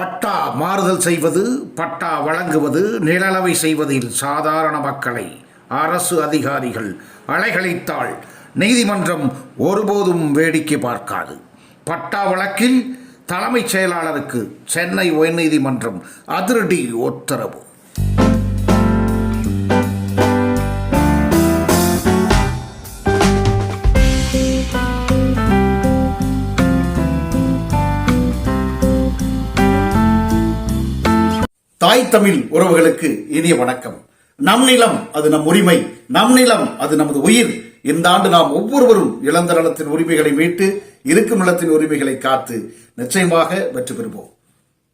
பட்டா மாறுதல் செய்வது பட்டா வழங்குவது நிழலவை செய்வதில் சாதாரண மக்களை அரசு அதிகாரிகள் அலைகழித்தால் நீதிமன்றம் ஒருபோதும் வேடிக்கை பார்க்காது. பட்டா வழக்கில் தலைமைச் செயலாளருக்கு சென்னை உயர்நீதிமன்றம் அதிரடி உத்தரவு. தாய் தமிழ் உறவுகளுக்கு இனிய வணக்கம். நம் நிலம் அது நம் உரிமை நம் நிலம் அது நமது உயிர். இந்த ஆண்டு நாம் ஒவ்வொருவரும் இழந்த நலத்தின் உரிமைகளை மீட்டு இருக்கும் நிலத்தின் உரிமைகளை காத்து நிச்சயமாக வெற்றி பெறுவோம்.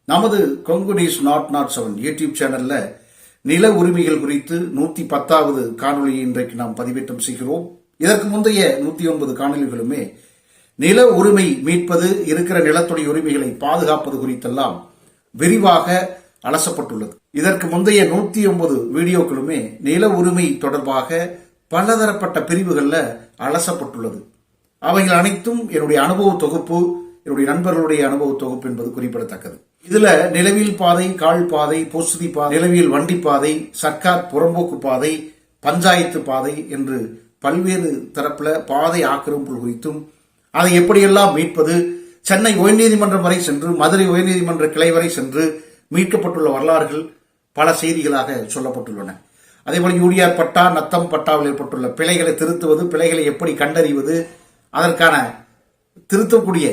நமது Kongu news nought nought seven YouTube சேனல்ல நில உரிமைகள் குறித்து நூத்தி பத்தாவது காணொலியை இன்றைக்கு நாம் பதிவேற்றம் செய்கிறோம். இதற்கு முந்தைய நூத்தி ஒன்பது காணொலிகளுமே நில உரிமை மீட்பது இருக்கிற நிலத்துடைய உரிமைகளை பாதுகாப்பது குறித்தெல்லாம் விரிவாக அலசப்பட்டுள்ளது. இதற்கு முந்தைய நூத்தி ஒன்பது வீடியோக்களுமே நில உரிமை தொடர்பாக பலதரப்பட்ட பிரிவுகளில் அலசப்பட்டுள்ளது. அவைகள் அனைத்தும் என்னுடைய அனுபவ தொகுப்பு என்னுடைய நண்பர்களுடைய அனுபவ தொகுப்பு என்பது குறிப்பிடத்தக்கது. இதுல நிலவியல் பாதை கால் பாதை பொசுதி பாதை நிலவியல் வண்டி பாதை சர்க்கார் புறம்போக்கு பாதை பஞ்சாயத்து பாதை என்று பல்வேறு தரப்புல பாதை ஆக்கிரமிப்பு குறித்தும் அதை எப்படியெல்லாம் மீட்பது சென்னை உயர்நீதிமன்றம் வரை சென்று மதுரை உயர்நீதிமன்ற கிளை வரை சென்று மீட்கப்பட்டுள்ள வரலாறுகள் பல செய்திகளாக சொல்லப்பட்டுள்ளன. அதேபோல் யூடிஆர் பட்டா நத்தம் பட்டாவில் ஏற்பட்டுள்ள பிழைகளை திருத்துவது பிழைகளை எப்படி கண்டறிவது அதற்கான திருத்தக்கூடிய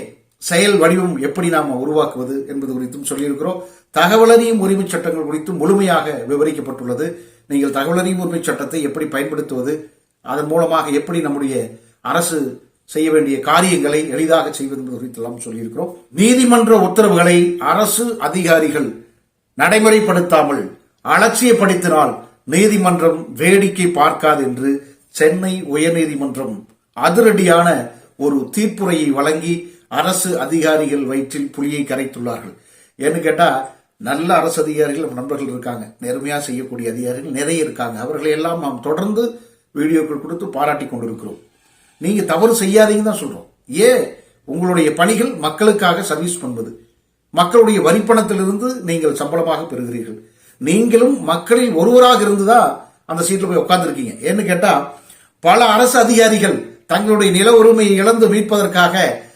செயல் வடிவம் எப்படி நாம் உருவாக்குவது என்பது குறித்தும் சொல்லியிருக்கிறோம். தகவலறியும் உரிமை சட்டங்கள் குறித்தும் முழுமையாக விவரிக்கப்பட்டுள்ளது. நீங்கள் தகவலறியும் உரிமை சட்டத்தை எப்படி பயன்படுத்துவது அதன் மூலமாக எப்படி நம்முடைய அரசு செய்ய வேண்டிய காரியங்களை எளிதாக செய்வது என்பது குறித்தெல்லாம் சொல்லியிருக்கிறோம். நீதிமன்ற உத்தரவுகளை அரசு அதிகாரிகள் நடைமுறைப்படுத்தாமல் அலட்சியப்படுத்தினால் நீதிமன்றம் வேடிக்கை பார்க்காது என்று சென்னை உயர்நீதிமன்றம் அதிரடியான ஒரு தீர்ப்புரையை வழங்கி அரசு அதிகாரிகள் வயிற்றில் புலியை கரைத்துள்ளார்கள். ஏன்னு கேட்டா நல்ல அரசு அதிகாரிகள் நண்பர்கள் இருக்காங்க. நேர்மையா செய்யக்கூடிய அதிகாரிகள் நிறைய இருக்காங்க. அவர்களை எல்லாம் நாம் தொடர்ந்து வீடியோக்கள் கொடுத்து பாராட்டி கொண்டிருக்கிறோம். நீங்க தவறு செய்யாதீங்கன்னு தான் சொல்றோம். ஏன்? உங்களுடைய பணிகள் மக்களுக்காக சர்வீஸ் பண்ணுவது மக்களுடைய வரிப்பணத்திலிருந்து நீங்கள் சம்பளமாக பெறுகிறீர்கள். நீங்களும் மக்களில் ஒருவராக இருந்துதான் அந்த சீட்டில் போய் உட்கார்ந்துருக்கீங்க. ஏன்னு கேட்டா பல அரசு அதிகாரிகள் தங்களுடைய நில உரிமையை இழந்து மீட்பதற்காக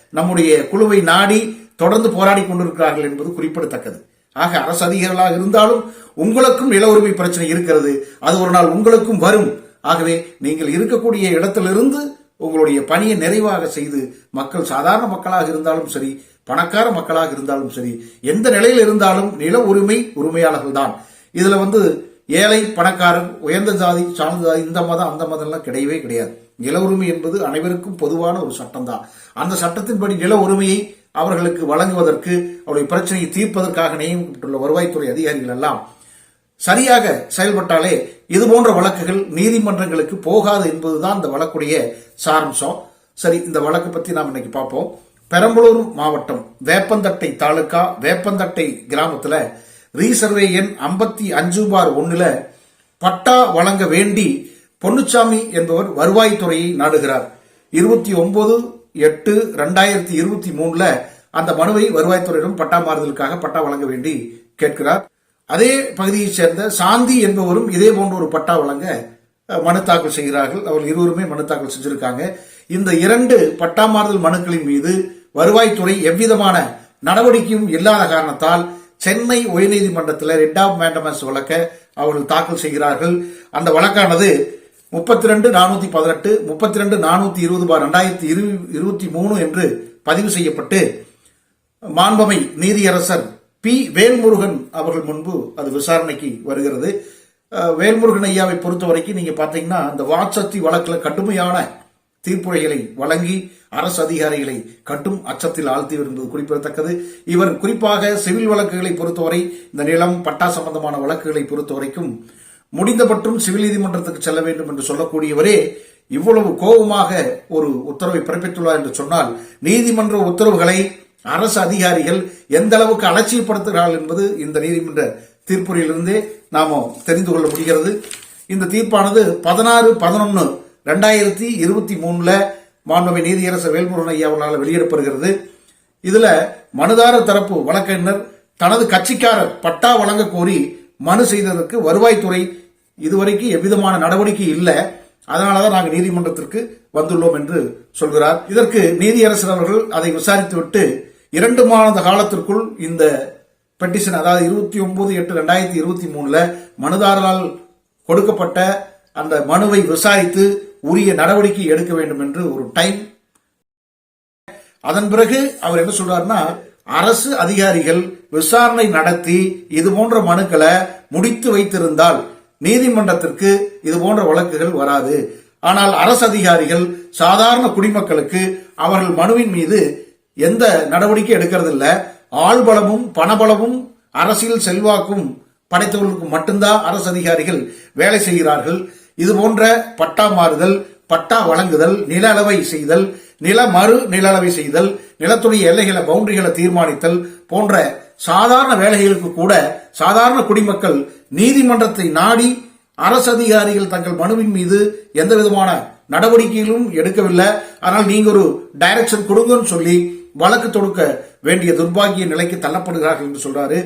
நம்முடைய குழுவை நாடி தொடர்ந்து போராடி கொண்டிருக்கிறார்கள் என்பது குறிப்பிடத்தக்கது. ஆக அரசு அதிகாரிகளாக இருந்தாலும் உங்களுக்கும் நில உரிமை பிரச்சனை இருக்கிறது. அது ஒரு நாள் உங்களுக்கும் வரும். ஆகவே நீங்கள் இருக்கக்கூடிய இடத்திலிருந்து உங்களுடைய பணியை நிறைவாக செய்து மக்கள் சாதாரண மக்களாக இருந்தாலும் சரி பணக்கார மக்களாக இருந்தாலும் சரி எந்த நிலையில் இருந்தாலும் நில உரிமை உரிமையாளர்கள் தான் இதுல வந்து ஏழை பணக்காரன் உயர்ந்த ஜாதி சார்ந்த ஜாதி இந்த மதம் அந்த மதம் எல்லாம் கிடையவே கிடையாது. நில உரிமை என்பது அனைவருக்கும் பொதுவான ஒரு சட்டம் தான் அந்த சட்டத்தின்படி நில உரிமையை அவர்களுக்கு வழங்குவதற்கு அவருடைய பிரச்சனையை தீர்ப்பதற்காக நியமிக்கப்பட்டுள்ள வருவாய்த்துறை அதிகாரிகள் எல்லாம் சரியாக செயல்பட்டாலே இது போன்ற வழக்குகள் நீதிமன்றங்களுக்கு போகாது என்பதுதான் இந்த வழக்குடைய சாரம்சம். சரி இந்த வழக்கு பத்தி நாம் இன்னைக்கு பார்ப்போம். பெரம்பலூர் மாவட்டம் வேப்பந்தட்டை தாலுக்கா வேப்பந்தட்டை கிராமத்துல ரீசர்வே எண் ஐம்பத்தி அஞ்சு பார் ஒன்றில் பட்டா வழங்க வேண்டி பொன்னுச்சாமி என்பவர் வருவாய்த்துறையை நாடுகிறார். இருபத்தி ஒன்பது எட்டு ரெண்டாயிரத்தி இருபத்தி மூணுல அந்த மனுவை வருவாய்த்துறையிடம் பட்டா மாறுதலுக்காக பட்டா வழங்க வேண்டி கேட்கிறார். அதே பகுதியைச் சேர்ந்த சாந்தி என்பவரும் இதே போன்ற ஒரு பட்டா வழங்க மனு தாக்கல் செய்கிறார்கள். அவர்கள் இருவருமே மனு தாக்கல் செஞ்சிருக்காங்க. இந்த இரண்டு பட்டா மாறுதல் மனுக்களின் மீது வருவாய்த்துறை எவ்விதமான நடவடிக்கையும் இல்லாத காரணத்தால் சென்னை உயர்நீதிமன்றத்தில் ரெட் ஆஃப் மேண்டமஸ் வழக்க அவர்கள் தாக்கல் செய்கிறார்கள். அந்த வழக்கானது முப்பத்தி ரெண்டு நானூத்தி பதினெட்டு முப்பத்தி ரெண்டு நானூத்தி இருபது பார் ரெண்டாயிரத்தி இருபத்தி மூணு என்று பதிவு செய்யப்பட்டு மாண்பமை நீதியரசர் பி. வேல்முருகன் அவர்கள் முன்பு அது விசாரணைக்கு வருகிறது. வேல்முருகன் ஐயாவை பொறுத்த வரைக்கும் நீங்க பாத்தீங்கன்னா அந்த வாட்சத்தி வழக்கில் கடுமையான தீர்ப்புரைகளை வழங்கி அரசு அதிகாரிகளை கட்டும் அச்சத்தில் ஆழ்த்தி என்பது குறிப்பிடத்தக்கது. இவர் குறிப்பாக சிவில் வழக்குகளை பொறுத்தவரை இந்த நிலம் பட்டா சம்பந்தமான வழக்குகளை பொறுத்தவரைக்கும் முடிந்தபட்டும் சிவில் நீதிமன்றத்துக்கு செல்ல வேண்டும் என்று சொல்லக்கூடியவரே இவ்வளவு கோபமாக ஒரு உத்தரவை பிறப்பித்துள்ளார் என்று சொன்னால் நீதிமன்ற உத்தரவுகளை அரசு அதிகாரிகள் எந்த அளவுக்கு அலட்சியப்படுத்துகிறார்கள் என்பது இந்த நீதிமன்ற தீர்ப்புரையிலிருந்தே நாம தெரிந்து கொள்ள முடிகிறது. இந்த தீர்ப்பானது பதினாறு பதினொன்று ரெண்டாயிரத்தி இருபத்தி மூணுல மாண்புமை நீதியரசர் வேல்முருகன் ஐயா அவர்களால் வெளியிடப்படுகிறது. இதுல மனுதார தரப்பு வழக்கறிஞர் தனது கட்சிக்காரர் பட்டா வழங்க கோரி மனு செய்ததற்கு வருவாய்த்துறை இதுவரைக்கும் எவ்விதமான நடவடிக்கை இல்லை. அதனாலதான் நாங்கள் நீதிமன்றத்திற்கு வந்துள்ளோம் என்று சொல்கிறார். இதற்கு நீதியரசர் அவர்கள் அதை விசாரித்துவிட்டு இரண்டு மாத காலத்திற்குள் இந்த பெட்டிஷன் அதாவது இருபத்தி ஒன்பது எட்டு ரெண்டாயிரத்தி இருபத்தி மூணுல மனுதாரரால் கொடுக்கப்பட்ட அந்த மனுவை விசாரித்து உரிய நடவடிக்கை எடுக்க வேண்டும் என்று ஒரு டைம் அதன் பிறகு அவர் என்ன சொல்றாருன்னா அரசு அதிகாரிகள் விசாரணை நடத்தி இது போன்ற மனுக்களை முடித்து வைத்திருந்தால் நீதிமன்றத்திற்கு இது போன்ற வழக்குகள் வராது. ஆனால் அரசு அதிகாரிகள் சாதாரண குடிமக்களுக்கு அவர்கள் மனுவின் மீது எந்த நடவடிக்கை எடுக்கிறதில்ல. ஆள்பலமும் பணபலமும் அரசியல் செல்வாக்கும் படைத்தவர்களுக்கு மட்டும்தான் அரசு அதிகாரிகள் வேலை செய்கிறார்கள். இது போன்ற பட்டா மாறுதல் பட்டா வழங்குதல் நில அளவை செய்தல் நில மறு நில அளவை செய்தல் நிலத்துடைய எல்லைகளை பவுண்டரிகளை தீர்மானித்தல் போன்ற சாதாரண வேலைகளுக்கு கூட சாதாரண குடிமக்கள் நீதிமன்றத்தை நாடி அரசு அதிகாரிகள் தங்கள் மனுவின் மீது எந்த விதமான நடவடிக்கைகளும் எடுக்கவில்லை. ஆனால் நீங்க ஒரு டைரக்ஷன் கொடுங்கன்னு சொல்லி வழக்கு தொடுக்க வேண்டிய துர்பாகிய நிலைக்கு தள்ளப்படுகிறார்கள் என்று சொல்றாரு.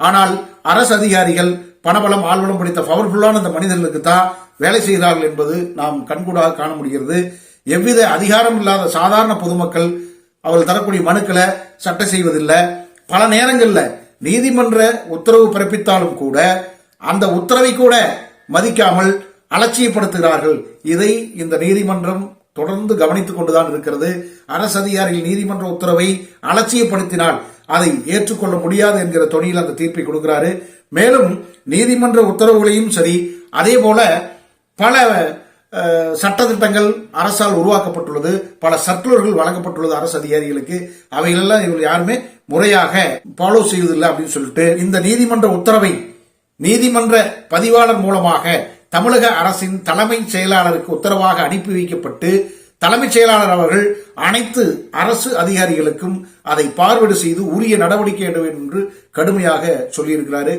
ஆனால் அரசு அதிகாரிகள் பணபலம் ஆழ்வலம் படித்த பவர்ஃபுல்லான அந்த மனிதர்களுக்கு தான் வேலை செய்கிறார்கள் என்பது நாம் கண்கூடாக காண முடிகிறது. எவ்வித அதிகாரம் இல்லாத சாதாரண பொதுமக்கள் அவர்கள் தரக்கூடிய மனுக்களை சட்டை செய்வதில்லை. பல நேரங்களில் நீதிமன்ற உத்தரவு பிறப்பித்தாலும் கூட அந்த உத்தரவை கூட மதிக்காமல் அலட்சியப்படுத்துகிறார்கள். இதை இந்த நீதிமன்றம் தொடர்ந்து கவனித்துக் கொண்டுதான் இருக்கிறது. அரசு அதிகாரிகள் நீதிமன்ற உத்தரவை அலட்சியப்படுத்தினால் அதை ஏற்றுக்கொள்ள முடியாது என்கிற தொனியில் அந்த தீர்ப்பை கொடுக்கிறாரு. மேலும் நீதிமன்ற உத்தரவுகளையும் சரி அதே போல பல சட்டத்திட்டங்கள் சட்டதிட்டங்கள் அரசால் உருவாக்கப்பட்டுள்ளது. பல சர்க்குலர்கள் வழங்கப்பட்டுள்ளது அரசு அதிகாரிகளுக்கு. அவைகளெல்லாம் இவர்கள் யாருமே முறையாக ஃபாலோ செய்வதில்லை அப்படின்னு சொல்லிட்டு இந்த நீதிமன்ற உத்தரவை நீதிமன்ற பதிவாளர் மூலமாக தமிழக அரசின் தலைமைச் செயலாளருக்கு உத்தரவாக அனுப்பி வைக்கப்பட்டு தலைமைச் செயலாளர் அவர்கள் அனைத்து அரசு அதிகாரிகளுக்கும் அதை பார்வையிட செய்து உரிய நடவடிக்கை எடுக்க வேண்டும் என்று கடுமையாக சொல்லியிருக்கிறாரு.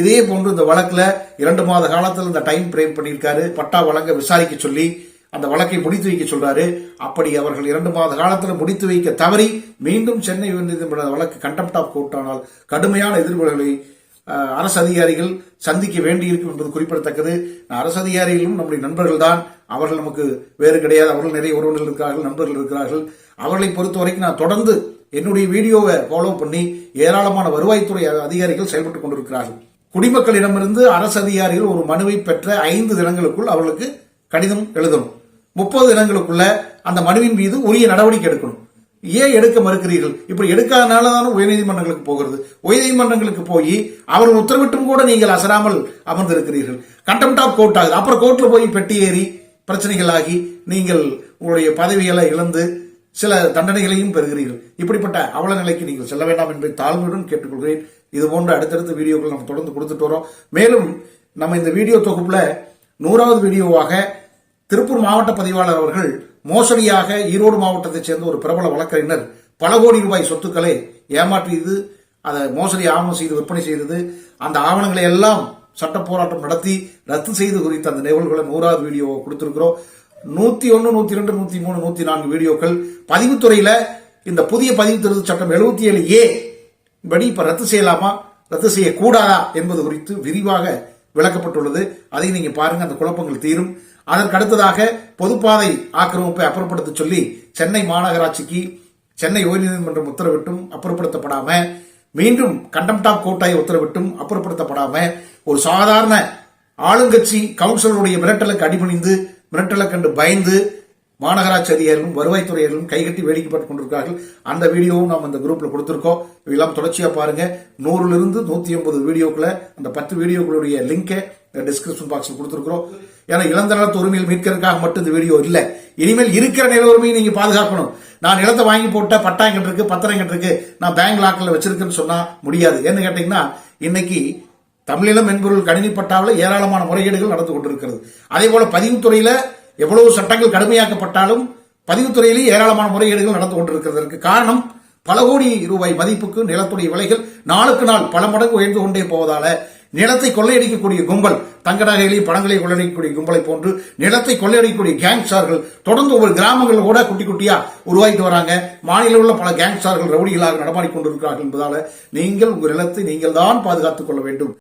இதே போன்று இந்த வழக்கில் இரண்டு மாத காலத்தில் இந்த டைம் பிரேம் பண்ணியிருக்காரு. பட்டா வழங்க விசாரிக்க சொல்லி அந்த வழக்கை முடித்து வைக்க சொல்றாரு. அப்படி அவர்கள் இரண்டு மாத காலத்தில் முடித்து வைக்க தவறி மீண்டும் சென்னை உயர்நீதிமன்ற வழக்கு கண்டெம்ட் ஆஃப் கோர்ட் ஆனால் கடுமையான எதிர்வுகளை அரசு அதிகாரிகள் சந்திக்க வேண்டியிருக்கும் என்பது குறிப்பிடத்தக்கது. அரசு அதிகாரிகளும் நம்முடைய நண்பர்கள் தான் அவர்கள் நமக்கு வேறு கிடையாது. அவர்கள் நிறைய உறவினர்கள் இருக்கிறார்கள் நண்பர்கள் இருக்கிறார்கள். அவர்களை பொறுத்த வரைக்கும் நான் தொடர்ந்து என்னுடைய வீடியோவை ஃபாலோ பண்ணி ஏராளமான வருவாய்த்துறை அதிகாரிகள் செயல்பட்டுக் கொண்டிருக்கிறார்கள். குடிமக்களிடமிருந்து அரசு அதிகாரிகள் ஒரு மனுவை பெற்ற ஐந்து தினங்களுக்குள் அவர்களுக்கு கடிதம் எழுதணும். முப்பது தினங்களுக்குள்ள அந்த மனுவின் மீது உரிய நடவடிக்கை எடுக்கணும். ஏன் எடுக்க மறுக்கிறீர்கள்? இப்படி எடுக்காதனால தான் உயர்நீதிமன்றங்களுக்கு போகிறது. உயர்நீதிமன்றங்களுக்கு போய் அவர்கள் உத்தரவிட்டும் கூட நீங்கள் அசராமல் அமர்ந்திருக்கிறீர்கள். கண்டெம்ட் ஆஃப் கோர்ட் ஆகுது. அப்புறம் கோர்ட்டில் போய் பெட்டி ஏறி பிரச்சனைகள் ஆகி நீங்கள் உங்களுடைய பதவிகளை இழந்து சில தண்டனைகளையும் பெறுகிறீர்கள். இப்படிப்பட்ட அவல நிலைக்கு நீங்கள் செல்ல வேண்டாம் என்பதை தாழ்மையுடன் கேட்டுக்கொள்கிறேன். இது போன்ற அடுத்தடுத்த வீடியோக்கள் நம்ம தொடர்ந்து கொடுத்துட்டு வரோம். மேலும் நம்ம இந்த வீடியோ தொகுப்புல நூறாவது வீடியோவாக திருப்பூர் மாவட்ட பதிவாளர் அவர்கள் மோசடியாக ஈரோடு மாவட்டத்தைச் சேர்ந்த ஒரு பிரபல வழக்கறிஞர் பல கோடி ரூபாய் சொத்துக்களை ஏமாற்றியது அதை மோசடி ஆவணம் செய்து விற்பனை செய்தது அந்த ஆவணங்களை எல்லாம் சட்ட போராட்டம் நடத்தி ரத்து செய்து குறித்த அந்த நிகழ்வுகளை நூறாவது வீடியோ கொடுத்திருக்கிறோம். நூத்தி ஒன்னு நூத்தி ரெண்டு நூத்தி மூணு நூத்தி நான்கு வீடியோக்கள். பதிவுத்துறையில இந்த புதிய பதிவு திருத்த சட்டம் எழுபத்தி ஏழு ஏ படி இப்ப ரத்து செய்யலாமா ரத்து செய்யக்கூடாதா என்பது குறித்து விரிவாக விளக்கப்பட்டுள்ளது. அதை நீங்க பாருங்க அந்த குழப்பங்கள் தீரும். அதற்கு அடுத்ததாக பொதுப்பாதை ஆக்கிரமிப்பை அப்புறப்படுத்த சொல்லி சென்னை மாநகராட்சிக்கு சென்னை உயர்நீதிமன்றம் உத்தரவிட்டும் அப்புறப்படுத்தப்படாம மீண்டும் கண்டெம்ட் ஆஃப் கோர்ட்டாய் உத்தரவிட்டும் அப்புறப்படுத்தப்படாம ஒரு சாதாரண ஆளுங்கட்சி கவுன்சிலருடைய மிரட்டலுக்கு அடிபணிந்து மிரட்டலை கண்டு பயந்து மாநகராட்சி அதிகாரிகளும் வருவாய்த்துறையர்களும் கைகட்டி வேடிக்கை பார்த்து கொண்டிருக்கார்கள் அந்த வீடியோவும் நாம் அந்த குரூப்ல கொடுத்திருக்கோம். இதெல்லாம் தொடர்ச்சியா பாருங்க. நூறுல இருந்து நூத்தி எண்பது வீடியோக்குள்ள அந்த பத்து வீடியோக்களுடைய லிங்கை டிஸ்கிரிப்ஷன் பாக்ஸ்ல கொடுத்திருக்கிறோம். ஏன்னா இழந்த நிலத்து உரிமையில் மீட்கிறதுக்காக மட்டும் இந்த வீடியோ இல்லை. இனிமேல் இருக்கிற நில உரிமையை நீங்க பாதுகாக்கணும். நான் நிலத்தை வாங்கி போட்ட பட்டாங்கிட்டு இருக்கு பத்திரங்கிட்டு இருக்கு நான் பேங்க் லாக்கில் வச்சிருக்கேன்னு சொன்னா முடியாது. ஏன்னு கேட்டீங்கன்னா இன்னைக்கு தமிழீழம் மென்பொருள் கணினி பட்டாவில் ஏராளமான முறைகேடுகள் நடந்து கொண்டிருக்கிறது. அதே போல பதிவுத்துறையில எவ்வளவு சட்டங்கள் கடுமையாக்கப்பட்டாலும் பதிவுத்துறையிலேயே ஏராளமான முறைகேடுகள் நடந்து கொண்டிருக்கிறதற்கு காரணம் பல கோடி ரூபாய் மதிப்புக்கு நிலத்துடைய விலைகள் நாளுக்கு நாள் பல மடங்கு உயர்ந்து கொண்டே போவதால நிலத்தை கொள்ளையடிக்கக்கூடிய கும்பல் தங்க நகைகளையும் கொள்ளையடிக்கக்கூடிய கும்பலை போன்று நிலத்தை கொள்ளையடிக்கக்கூடிய கேங்ஸ்டார்கள் தொடர்ந்து ஒவ்வொரு கிராமங்களில் கூட குட்டி குட்டியா உருவாகிட்டு வராங்க. மாநில உள்ள பல கேங்ஸ்டார்கள் ரவுடிகளாக நடமாடிக்கொண்டிருக்கிறார்கள் என்பதால நீங்கள் உங்கள் நிலத்தை நீங்கள் தான் பாதுகாத்துக் கொள்ள வேண்டும்.